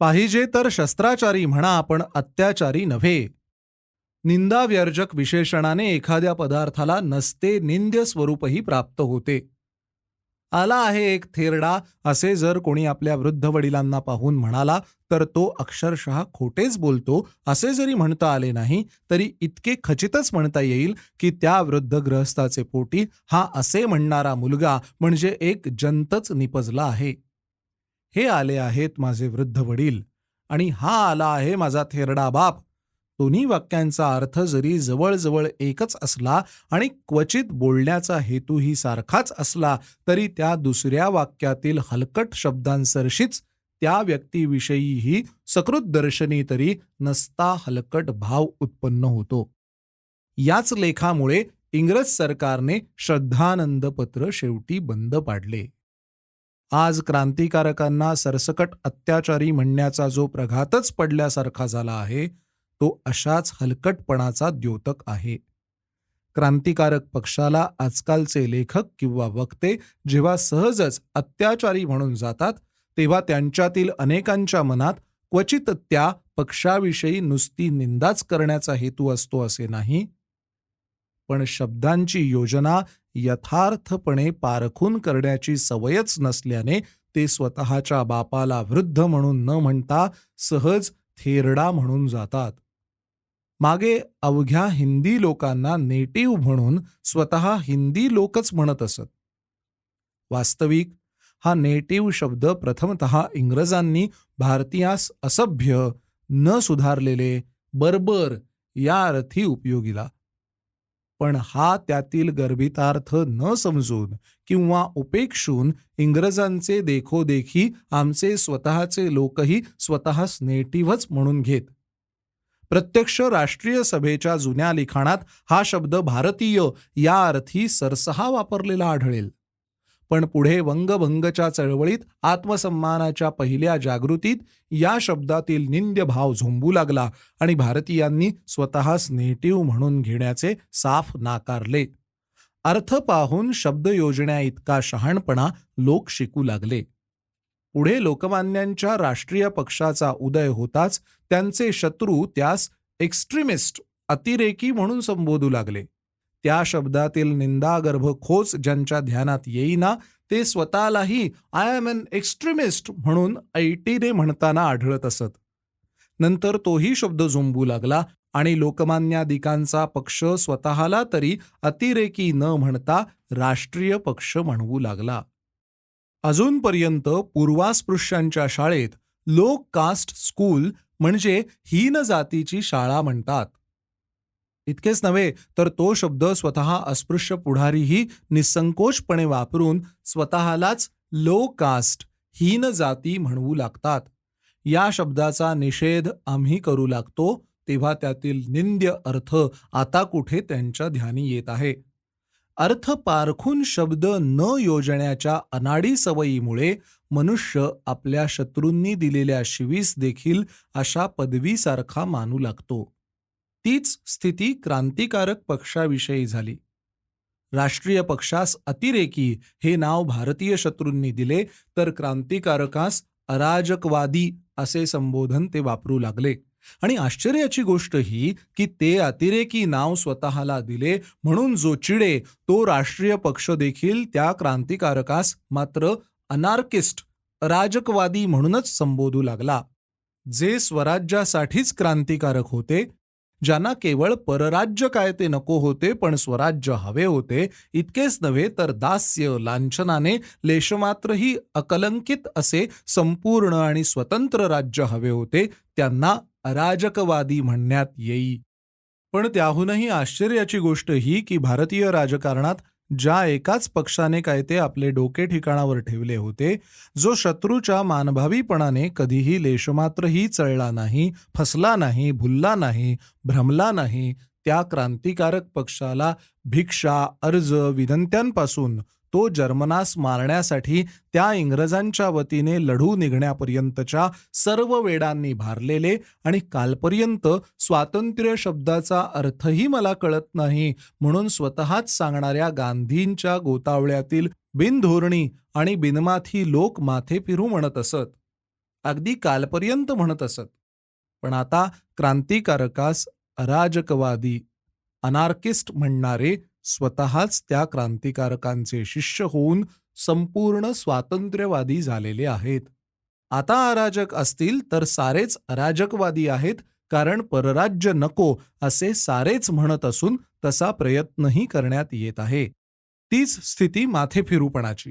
पाहिजे तर शस्त्राचारी म्हणा आपण अत्याचारी नव्हे. निंदाव्यर्जक विशेषणाने एखाद्या पदार्थाला नसते निंद्य स्वरूपही प्राप्त होते. आला आहे एक थेरडा असे जर कोणी आपल्या वृद्ध वडिलांना पाहून म्हणाला तर तो अक्षरशः खोटेच बोलतो असे जरी म्हणता आले नाही तरी इतके खचितच म्हणता येईल की त्या वृद्ध ग्रहस्थाचे पोटी हा असे म्हणणारा मुलगा म्हणजे एक जंतच निपजला आहे. हे आले आहेत माझे वृद्ध वडील आणि हा आला आहे माझा थेरडा बाप. दोन्ही वाक्यांचा अर्थ जरी जवळजवळ एकच असला आणि क्वचित बोलण्याचा हेतूही सारखाच असला तरी त्या दुसऱ्या वाक्यातील हलकट शब्दांसरशीच त्या व्यक्तीविषयीही सकृत दर्शनी तरी नसता हलकट भाव उत्पन्न होतो. याच लेखामुळे इंग्रज सरकारने श्रद्धानंद पत्र शेवटी बंद पाडले. आज क्रांतिकारकांना सरसकट अत्याचारी म्हणण्याचा जो प्रघातच पडल्यासारखा झाला आहे तो अशाच हलकटपणाचा द्योतक आहे. क्रांतिकारक पक्षाला आजकालचे लेखक किंवा वक्ते जेव्हा सहजच अत्याचारी म्हणून जातात तेव्हा त्यांच्यातील अनेकांच्या मनात क्वचित त्या पक्षाविषयी नुसती निंदाच करण्याचा हेतू असतो असे नाही. पण शब्दांची योजना यथार्थपणे पारखून करण्याची सवयच नसल्याने ते स्वतःच्या बापाला वृद्ध म्हणून न म्हणता सहज थेरडा म्हणून जातात. मागे अवघ्या हिंदी लोकांना नेटिव्ह म्हणून स्वतः हिंदी लोकच म्हणत असत. वास्तविक हा नेटिव्ह शब्द प्रथमत इंग्रजांनी भारतीयास असभ्य न सुधारलेले बर्बर या अर्थी उपयोगीला. पण हा त्यातील गर्भितार्थ न समजून किंवा उपेक्षून इंग्रजांचे देखोदेखी आमचे स्वतःचे लोकही स्वतःस नेटिव्हच म्हणून घेत. प्रत्यक्ष राष्ट्रीय सभेच्या जुन्या लिखाणात हा शब्द भारतीय या अर्थी सरसहा वापरलेला आढळेल. पण पुढे वंगभंगच्या चळवळीत आत्मसन्मानाच्या पहिल्या जागृतीत या शब्दातील निंद्य भाव झोंबू लागला आणि भारतीयांनी स्वतःस नेटिव्ह म्हणून घेण्याचे साफ नाकारले. अर्थ पाहून शब्द योजण्या इतका शहाणपणा लोक शिकू लागले. पुढे लोकमान्यांच्या राष्ट्रीय पक्षाचा उदय होताच त्यांचे शत्रू त्यास एक्स्ट्रीमिस्ट अतिरेकी म्हणून संबोधू लागले. त्या शब्दातील निंदागर्भ खोच ज्यांच्या ध्यानात येईना ते स्वतःलाही आय एम एन एक्स्ट्रीमिस्ट म्हणून ऐटीने म्हणताना आढळत असत. नंतर तोही शब्द झोंबू लागला आणि लोकमान्यादिकांचा पक्ष स्वतःला तरी अतिरेकी न म्हणता राष्ट्रीय पक्ष म्हणवू लागला. अजूनपर्यंत पूर्वास्पृश्यांच्या शाळेत लो कास्ट स्कूल म्हणजे हीन जातीची शाळा म्हणतात. इतकेच नव्हे तर तो शब्द स्वतः अस्पृश्य पुढारीही निसंकोचपणे वापरून स्वतःलाच लो कास्ट हीन जाती म्हणवू लागतात. या शब्दाचा निषेध आम्ही करू लागतो तेव्हा त्यातील निंद्य अर्थ आता कुठे त्यांच्या ध्यानी येत आहे. अर्थ पारखून शब्द न योजण्याच्या अनाडी सवयीमुळे मनुष्य आपल्या शत्रूंनी दिलेल्या शिवीस देखील अशा पदवीसारखा मानू लागतो. तीच स्थिती क्रांतिकारक पक्षाविषयी झाली. राष्ट्रीय पक्षास अतिरेकी हे नाव भारतीय शत्रूंनी दिले तर क्रांतिकारकास अराजकवादी असे संबोधन ते वापरू लागले. आणि आश्चर्याची गोष्ट ही की ते अतिरेकी नाव स्वतःला दिले म्हणून जो चिडे तो राष्ट्रीय पक्ष देखील त्या क्रांतिकारकास मात्र अनार्किस्ट अराजकवादी म्हणूनच संबोधू लागला. जे स्वराज्यासाठीच क्रांतिकारक होते ज्यांना केवळ परराज्य काय ते नको होते पण स्वराज्य हवे होते इतकेच नव्हे तर दास्य लांछनाने लेशमात्रही अकलंकित असे संपूर्ण आणि स्वतंत्र राज्य हवे होते त्यांना अराजकवादी म्हणण्यात येई. पण त्याहूनही आश्चर्याची गोष्ट ही की भारतीय राजकारणात ज्या एकाच पक्षाने काय ते आपले डोके ठिकाणावर ठेवले होते जो शत्रूच्या मानभावीपणाने कधीही लेशमात्रही चळला नाही फसला नाही भुलला नाही भ्रमला नाही त्या क्रांतिकारक पक्षाला भिक्षा अर्ज विनंत्यांपासून तो जर्मनास मारण्यासाठी त्या इंग्रजांच्या वतीने लढू निघण्यापर्यंतच्या सर्व वेडांनी भारलेले आणि कालपर्यंत स्वातंत्र्य शब्दाचा अर्थही मला कळत नाही म्हणून स्वतःच सांगणाऱ्या गांधींच्या गोतावळ्यातील बिनधोरणी आणि बिनमाथी लोक माथे फिरू म्हणत असत. अगदी कालपर्यंत म्हणत असत. पण आता क्रांतिकारकास अराजकवादी अनार्किस्ट म्हणणारे स्वतःच त्या क्रांतिकारकांचे शिष्य होऊन संपूर्ण स्वातंत्र्यवादी झालेले आहेत. आता अराजक असतील तर सारेच अराजकवादी आहेत कारण परराज्य नको असे सारेच म्हणत असून तसा प्रयत्नही करण्यात येत आहे. तीच स्थिती माथेफिरूपणाची.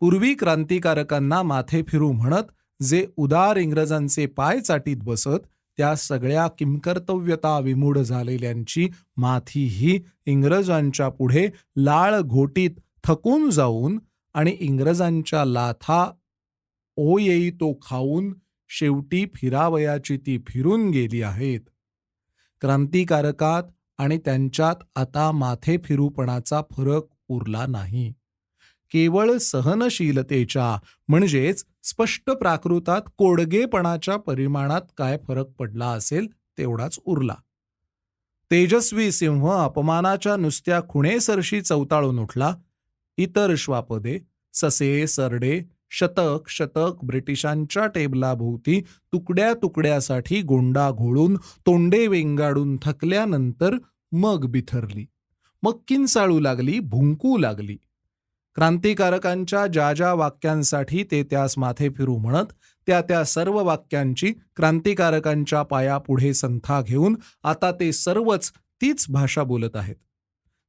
पूर्वी क्रांतिकारकांना माथेफिरू म्हणत जे उदार इंग्रजांचे पाय चाटीत बसत त्या सगळ्या किमकर्तव्यता विमूढ झालेल्यांची माथीही इंग्रजांच्या पुढे लाळ घोटीत थकून जाऊन आणि इंग्रजांच्या लाथा ओ येई तो खाऊन शेवटी फिरावयाची ती फिरून गेली आहेत. क्रांतिकारकात आणि त्यांच्यात आता माथे फिरूपणाचा फरक उरला नाही. केवळ सहनशीलतेच्या म्हणजेच स्पष्ट प्राकृतात कोडगेपणाच्या परिमाणात काय फरक पडला असेल तेवढाच उरला. तेजस्वी सिंह अपमानाच्या नुसत्या खुणेसरशी चवताळून उठला. इतर श्वापदे ससे सरडे शतक शतक ब्रिटिशांच्या टेबलाभोवती तुकड्या तुकड्यासाठी गोंडा घोळून तोंडे वेंगाडून थकल्यानंतर मग बिथरली. मग किंचाळू लागली भुंकू लागली. क्रांतिकारकांच्या ज्या ज्या वाक्यांसाठी ते त्यास माथे फिरू म्हणत त्या त्या सर्व वाक्यांची क्रांतिकारकांच्या पायापुढे संथा घेऊन आता ते सर्वच तीच भाषा बोलत आहेत.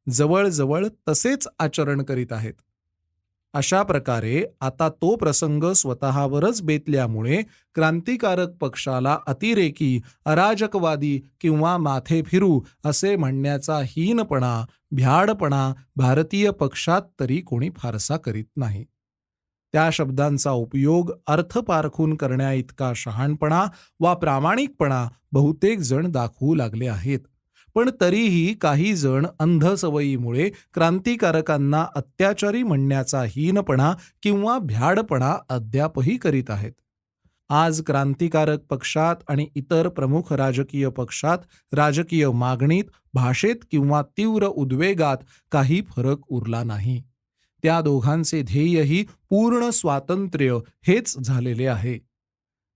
जवळजवळ तसेच आचरण करीत आहेत. अशा प्रकारे आता तो प्रसंग स्वतःवरच बेतल्यामुळे क्रांतिकारक पक्षाला अतिरेकी अराजकवादी किंवा माथे फिरू असे म्हणण्याचा हीनपणा भ्याडपणा भारतीय पक्षात तरी कोणी फारसा करीत नाही. त्या शब्दांचा उपयोग अर्थ पारखून करण्याइतका शहाणपणा वा प्रामाणिकपणा बहुतेक जण दाखवू लागले आहेत. पण तरीही काही जण अंध सवयीमुळे क्रांतिकारकांना अत्याचारी म्हणण्याचा हीनपणा किंवा भ्याडपणा अद्यापही करीत आहेत. आज क्रांतिकारक पक्षात आणि इतर प्रमुख राजकीय पक्षात राजकीय मागणीत भाषेत किंवा तीव्र उद्वेगात काही फरक उरला नाही. त्या दोघांचे ध्येयही पूर्ण स्वातंत्र्य हेच झालेले आहे.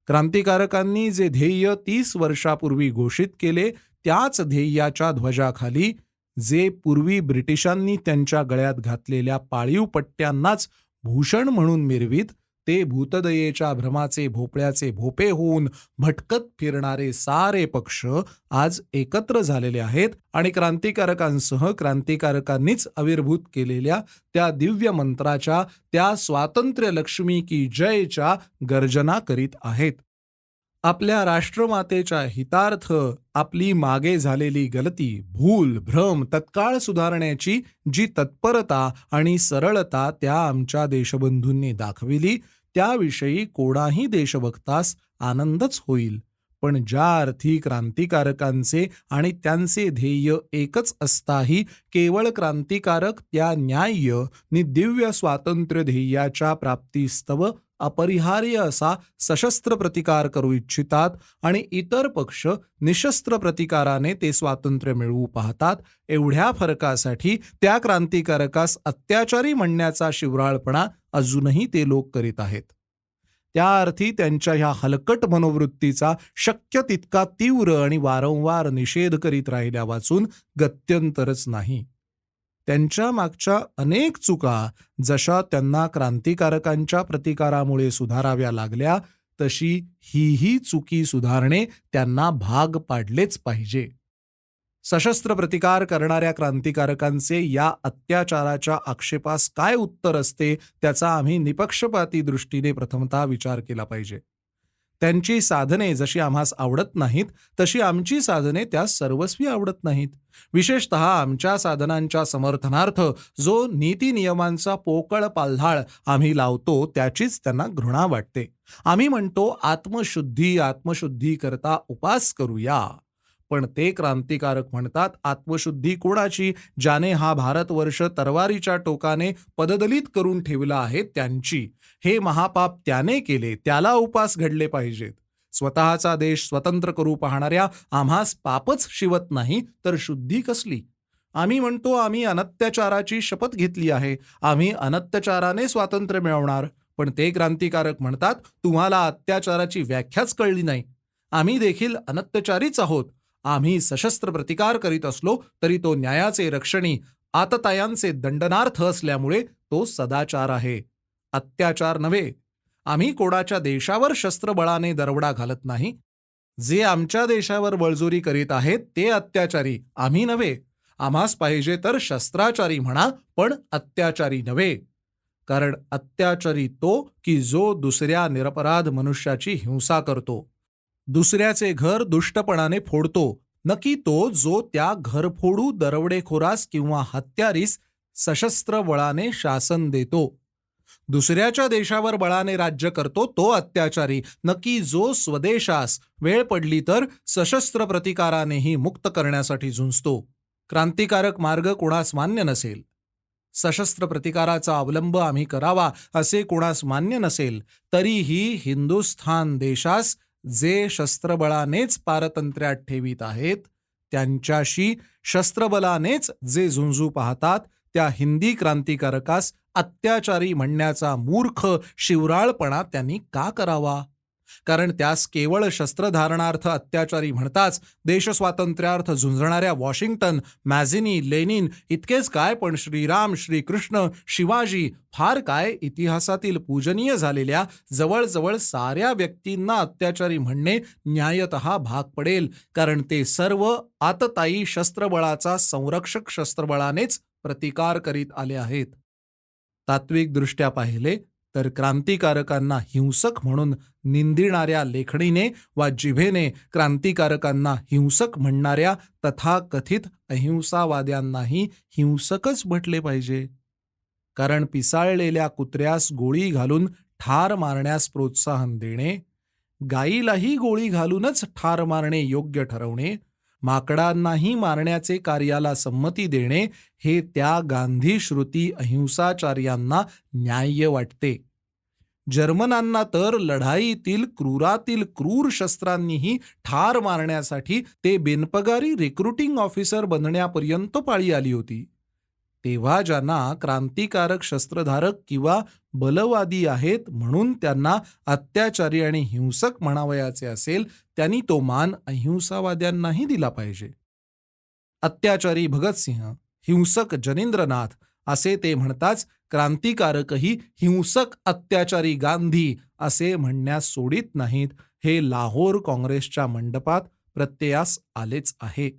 क्रांतिकारकांनी जे ध्येय तीस वर्षापूर्वी घोषित केले त्याच ध्येयाच्या ध्वजाखाली जे पूर्वी ब्रिटिशांनी त्यांच्या गळ्यात घातलेल्या पाळीव पट्ट्यांनाच भूषण म्हणून मिरवीत ते भूतदयेच्या भ्रमाचे भोपळ्याचे भोपे होऊन भटकत फिरणारे सारे पक्ष आज एकत्र झालेले आहेत आणि क्रांतिकारकांसह क्रांतिकारकांनीच आविर्भूत केलेल्या त्या दिव्य मंत्राच्या त्या स्वातंत्र्य लक्ष्मी की जयच्या गर्जना करीत आहेत. आपल्या राष्ट्रमातेच्या हितार्थ आपली मागे झालेली गलती भूल भ्रम तत्काळ सुधारण्याची जी तत्परता आणि सरळता त्या आमच्या देशबंधूंनी दाखविली त्याविषयी कोणाही देशभक्तास आनंदच होईल. पण ज्या अर्थी क्रांतिकारकांचे आणि त्यांचे ध्येय एकच असताही केवळ क्रांतिकारक त्या न्याय्य नि दिव्य स्वातंत्र्य ध्येयाच्या प्राप्तीस्तव अपरिहार्य असा सशस्त्र प्रतिकार करू इच्छितात आणि इतर पक्ष निशस्त्र प्रतिकाराने ते स्वातंत्र्य मिळवू पाहतात एवढ्या फरकासाठी त्या क्रांतिकारकास अत्याचारी म्हणण्याचा शिवराळपणा अजूनही ते लोक करीत आहेत. त्या अर्थी त्यांच्या ह्या हलकट मनोवृत्तीचा शक्य तितका तीव्र आणि वारंवार निषेध करीत राहिल्या वाचून गत्यंतरच नाही. त्यांच्या मागच्या अनेक चुका जशा त्यांना क्रांतिकारकांच्या प्रतिकारामुळे सुधाराव्या लागल्या तशी हीही चुकी सुधारणे त्यांना भाग पाडलेच पाहिजे. सशस्त्र प्रतिकार करणाऱ्या क्रांतिकारकांचे या अत्याचाराच्या आक्षेपास काय उत्तर असते त्याचा आम्ही निपक्षपाती दृष्टीने प्रथमतः विचार केला पाहिजे. त्यांची साधने जशी आम्हास आवडत नाहीत तशी आमची साधने त्यास सर्वस्वी आवडत नाहीत. विशेषत आमच्या साधनांच्या समर्थनार्थ जो नीती नियमांचा पोकळ पाल्हाळ आम्ही लावतो त्याचीच त्यांना घृणा वाटते. आम्ही म्हणतो आत्मशुद्धी आत्मशुद्धी करता उपास करूया. पण ते क्रांतिकारक म्हणतात आत्मशुद्धी कोणाची? ज्याने हा भारतवर्ष तरवारीच्या टोकाने पददलित करून ठेवला आहे त्यांची. हे महापाप त्याने केले त्याला उपास घडले पाहिजेत. स्वतःचा देश स्वतंत्र करू पाहणाऱ्या आम्हास पापच शिवत नाही तर शुद्धी कसली? आम्ही म्हणतो आम्ही अनत्याचाराची शपथ घेतली आहे. आम्ही अनत्याचाराने स्वातंत्र्य मिळवणार. पण ते क्रांतिकारक म्हणतात तुम्हाला अत्याचाराची व्याख्याच कळली नाही. आम्ही देखील अनत्याचारीच आहोत. आम्ही सशस्त्र प्रतिकार करीत असलो तरी तो न्यायाचे रक्षणी आततायांचे दंडनार्थ असल्यामुळे तो सदाचार आहे. अत्याचार नव्हे. आम्ही कोणाच्या देशावर शस्त्रबळाने दरवडा घालत नाही. जे आमच्या देशावर बळजोरी करीत आहेत ते अत्याचारी. आम्ही नव्हे. आम्हास पाहिजे तर शस्त्राचारी म्हणा पण अत्याचारी नव्हे. कारण अत्याचारी तो की जो दुसऱ्या निरपराध मनुष्याची हिंसा करतो. दुसऱ्याचे घर दुष्टपणाने फोडतो नक्की तो जो त्या घरफोडू दरवडेखोरास किंवा हत्यारीस सशस्त्र बळाने शासन देतो. दुसऱ्याच्या देशावर बळाने राज्य करतो तो अत्याचारी नक्की जो स्वदेशास वेळ पडली तर सशस्त्र प्रतिकारानेही मुक्त करण्यासाठी झुंजतो. क्रांतिकारक मार्ग कोणास मान्य नसेल? सशस्त्र प्रतिकाराचा अवलंब आम्ही करावा असे कोणास मान्य नसेल? तरीही हिंदुस्थान देशास जे शस्त्रबळानेच पारतंत्र्यात ठेवीत आहेत त्यांच्याशी शस्त्रबलानेच जे झुंजू पाहतात त्या हिंदी क्रांतिकारकास अत्याचारी म्हणण्याचा मूर्ख शिवराळपणा त्यांनी का करावा? कारण त्यास केवळ शस्त्रधारणार्थ अत्याचारी म्हणताच देशस्वातंत्र्यार्थ झुंजणाऱ्या वॉशिंग्टन मॅझिनी लेनिन इतकेच काय पण श्रीराम श्रीकृष्ण शिवाजी फार काय इतिहासातील पूजनीय झालेल्या जवळजवळ साऱ्या व्यक्तींना अत्याचारी म्हणणे न्यायत भाग पडेल. कारण ते सर्व आतताई शस्त्रबळाचा संरक्षक शस्त्रबळानेच प्रतिकार करीत आले आहेत. तात्विकदृष्ट्या पाहिले तर क्रांतिकारकांना हिंसक म्हणून निंदिणाऱ्या लेखणीने वा जिभेने क्रांतिकारकांना हिंसक म्हणणाऱ्या तथाकथित अहिंसावाद्यांनाही हिंसकच म्हटले पाहिजे. कारण पिसाळलेल्या कुत्र्यास गोळी घालून ठार मारण्यास प्रोत्साहन देणे गायीलाही गोळी घालूनच ठार मारणे योग्य ठरवणे माकडांनाही मारण्याचे कार्याला संमती देणे हे त्या गांधी श्रुती अहिंसाचार्यांना न्याय्य वाटते. जर्मनांना तर लढाईतील क्रूरातील क्रूर शस्त्रांनीही ठार मारण्यासाठी ते बिनपगारी रिक्रुटिंग ऑफिसर बनण्यापर्यंत पाळी आली होती. तेव्हा ज्यांना क्रांतिकारक शस्त्रधारक किंवा बलवादी आहेत म्हणून त्यांना अत्याचारी आणि हिंसक म्हणावयाचे असेल त्यांनी तो मान अहिंसावाद्यांनाही दिला पाहिजे. अत्याचारी भगतसिंह हिंसक जनेंद्रनाथ असे ते म्हणताच क्रांतिकारकही हिंसक अत्याचारी गांधी असे म्हणण्यास सोडित नाहीत हे लाहोर काँग्रेसच्या मंडपात प्रत्ययास आलेच आहे.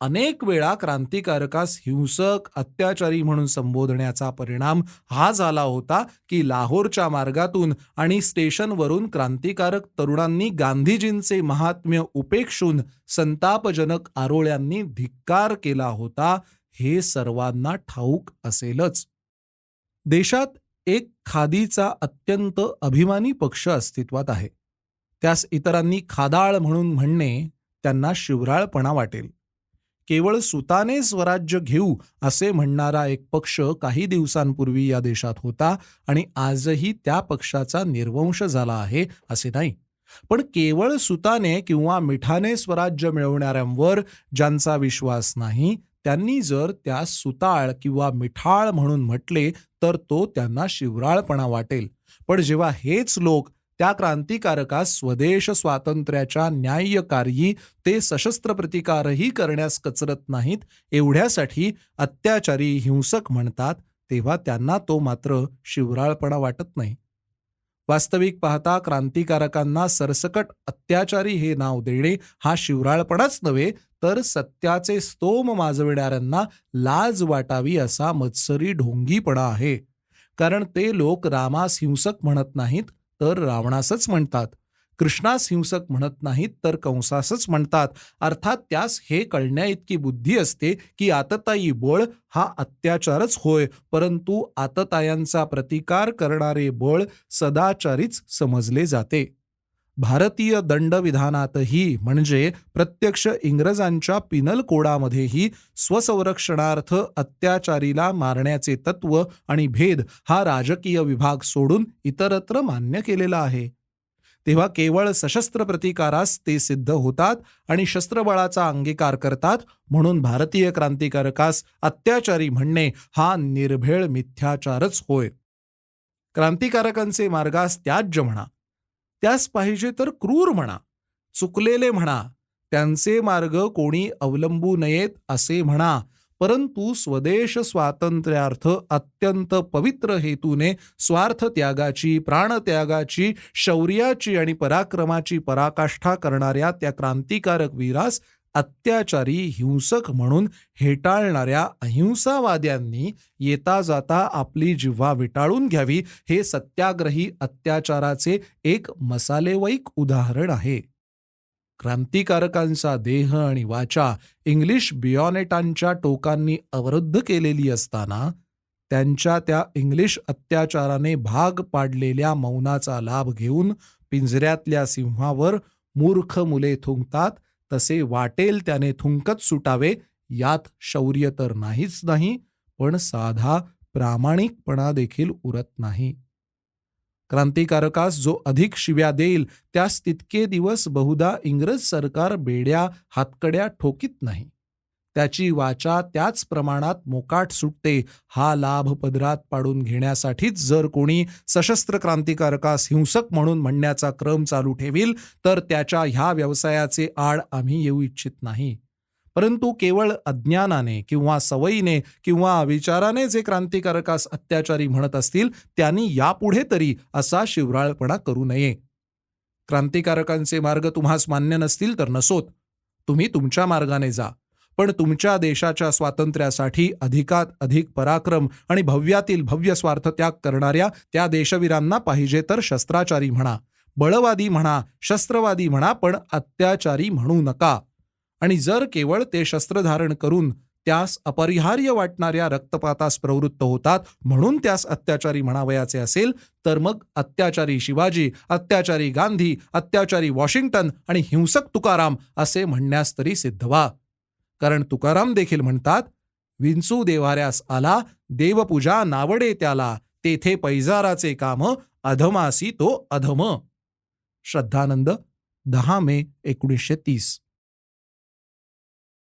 अनेक वेळा क्रांतिकारकास हिंसक अत्याचारी म्हणून संबोधण्याचा परिणाम हा झाला होता की लाहोरच्या मार्गातून आणि स्टेशनवरून क्रांतिकारक तरुणांनी गांधीजींचे महात्म्य उपेक्षून संतापजनक आरोळ्यांनी धिक्कार केला होता हे सर्वांना ठाऊक असेलच. देशात एक खादीचा अत्यंत अभिमानी पक्ष अस्तित्वात आहे. त्यास इतरांनी खादाळ म्हणून म्हणणे त्यांना शिवराळपणा वाटेल. केवळ सुताने स्वराज्य घेऊ असे म्हणणारा एक पक्ष काही दिवसांपूर्वी या देशात होता आणि आजही त्या पक्षाचा निर्वंश झाला आहे असे नाही. पण केवळ सुताने किंवा मिठाने स्वराज्य मिळवणाऱ्यांवर ज्यांचा विश्वास नाही त्यांनी जर त्या सुताळ किंवा मिठाळ म्हणून म्हटले तर तो त्यांना शिवराळपणा वाटेल. पण जेव्हा हेच लोक त्या क्रांतिकारकास स्वदेश स्वातंत्र्याच्या न्याय्यकारी ते सशस्त्र प्रतिकारही करण्यास कचरत नाहीत एवढ्यासाठी अत्याचारी हिंसक म्हणतात तेव्हा त्यांना तो मात्र शिवराळपणा वाटत नाही. वास्तविक पाहता क्रांतिकारकांना सरसकट अत्याचारी हे नाव देणे हा शिवराळपणाच नव्हे तर सत्याचे स्तोम माजविणाऱ्यांना लाज वाटावी असा मत्सरी ढोंगीपणा आहे. कारण ते लोक रामास हिंसक म्हणत नाहीत तर रावणासच म्हणतात. कृष्णास हिंसक म्हणत नाहीत तर कंसासच म्हणतात. अर्थात त्यास हे कळण्याइतकी बुद्धी असते की आतताई बळ हा अत्याचारच होय परंतु आततायांचा प्रतिकार करणारे बळ सदाचारीच समजले जाते. भारतीय दंडविधानातही म्हणजे प्रत्यक्ष इंग्रजांच्या पिनल कोडामध्येही स्वसंरक्षणार्थ अत्याचारीला मारण्याचे तत्व आणि भेद हा राजकीय विभाग सोडून इतरत्र मान्य केलेला आहे. तेव्हा केवळ सशस्त्र प्रतिकारास ते सिद्ध होतात आणि शस्त्रबळाचा अंगीकार करतात म्हणून भारतीय क्रांतिकारकास अत्याचारी म्हणणे हा निर्भेळ मिथ्याचारच होय. क्रांतिकारकांचे मार्गास त्याज्य म्हणा. त्यास पाहिजे तर क्रूर म्हणा चुकलेले म्हणा त्यांचे मार्ग कोणी अवलंबू नयेत असे म्हणा परंतु स्वदेश स्वातंत्र्यार्थ अत्यंत पवित्र हेतूने स्वार्थ त्यागाची प्राणत्यागाची शौर्याची आणि पराक्रमाची पराकाष्ठा करणाऱ्या त्या क्रांतिकारक वीरास अत्याचारी हिंसक म्हणून हेटाळणाऱ्या अहिंसावाद्यांनी येता जाता आपली जिव्हा विटाळून घ्यावी हे सत्याग्रही अत्याचाराचे एक मसालेवाईक उदाहरण आहे. क्रांतिकारकांचा देह आणि वाचा इंग्लिश बियॉनेटांच्या टोकांनी अवरुद्ध केलेली असताना त्यांच्या त्या इंग्लिश अत्याचाराने भाग पाडलेल्या मौनाचा लाभ घेऊन पिंजऱ्यातल्या सिंहावर मूर्ख मुले थुंकतात तसे वाटेल त्याने थुंकत सुटावे यात शौर्य तर नाहीच नाही पण साधा प्रामाणिकपणा देखील उरत नाही. क्रांतिकारकास जो अधिक शिव्या देईल त्यास तितके दिवस बहुधा इंग्रज सरकार बेड्या हातकड्या ठोकीत नाही. त्याची वाचा त्याच प्रमाणात मोकाट सुटते. हा लाभ पदरात पाडून घेण्यासाठीच जर कोणी सशस्त्र क्रांतिकारकास हिंसक म्हणून म्हणण्याचा क्रम चालू ठेवील तर त्याच्या ह्या व्यवसायाचे आड आम्ही येऊ इच्छित नाही. परंतु केवळ अज्ञानाने किंवा सवयीने किंवा विचाराने जे क्रांतिकारकास अत्याचारी म्हणत असतील त्यांनी यापुढे तरी असा शिवराळपणा करू नये. क्रांतिकारकांचे मार्ग तुम्हास मान्य नसतील तर नसोत. तुम्ही तुमच्या मार्गाने जा. पण तुमच्या देशाच्या स्वातंत्र्यासाठी अधिकात अधिक पराक्रम आणि भव्यातील भव्य स्वार्थ त्याग करणाऱ्या त्या देशवीरांना पाहिजे तर शस्त्राचारी म्हणा बळवादी म्हणा शस्त्रवादी म्हणा पण अत्याचारी म्हणू नका. आणि जर केवळ ते शस्त्र धारण करून त्यास अपरिहार्य वाटणाऱ्या रक्तपातास प्रवृत्त होतात म्हणून त्यास अत्याचारी म्हणावयाचे असेल तर मग अत्याचारी शिवाजी अत्याचारी गांधी अत्याचारी वॉशिंग्टन आणि हिंसक तुकाराम असे म्हणण्यास तरी सिद्ध व्हा. कारण तुकाराम देखील म्हणतात विंचू देवाऱ्यास आला देवपूजा नावडे त्याला तेथे पैजाराचे काम अधमासी तो अधम. श्रद्धानंद दहा मे एकोणीसशे तीस.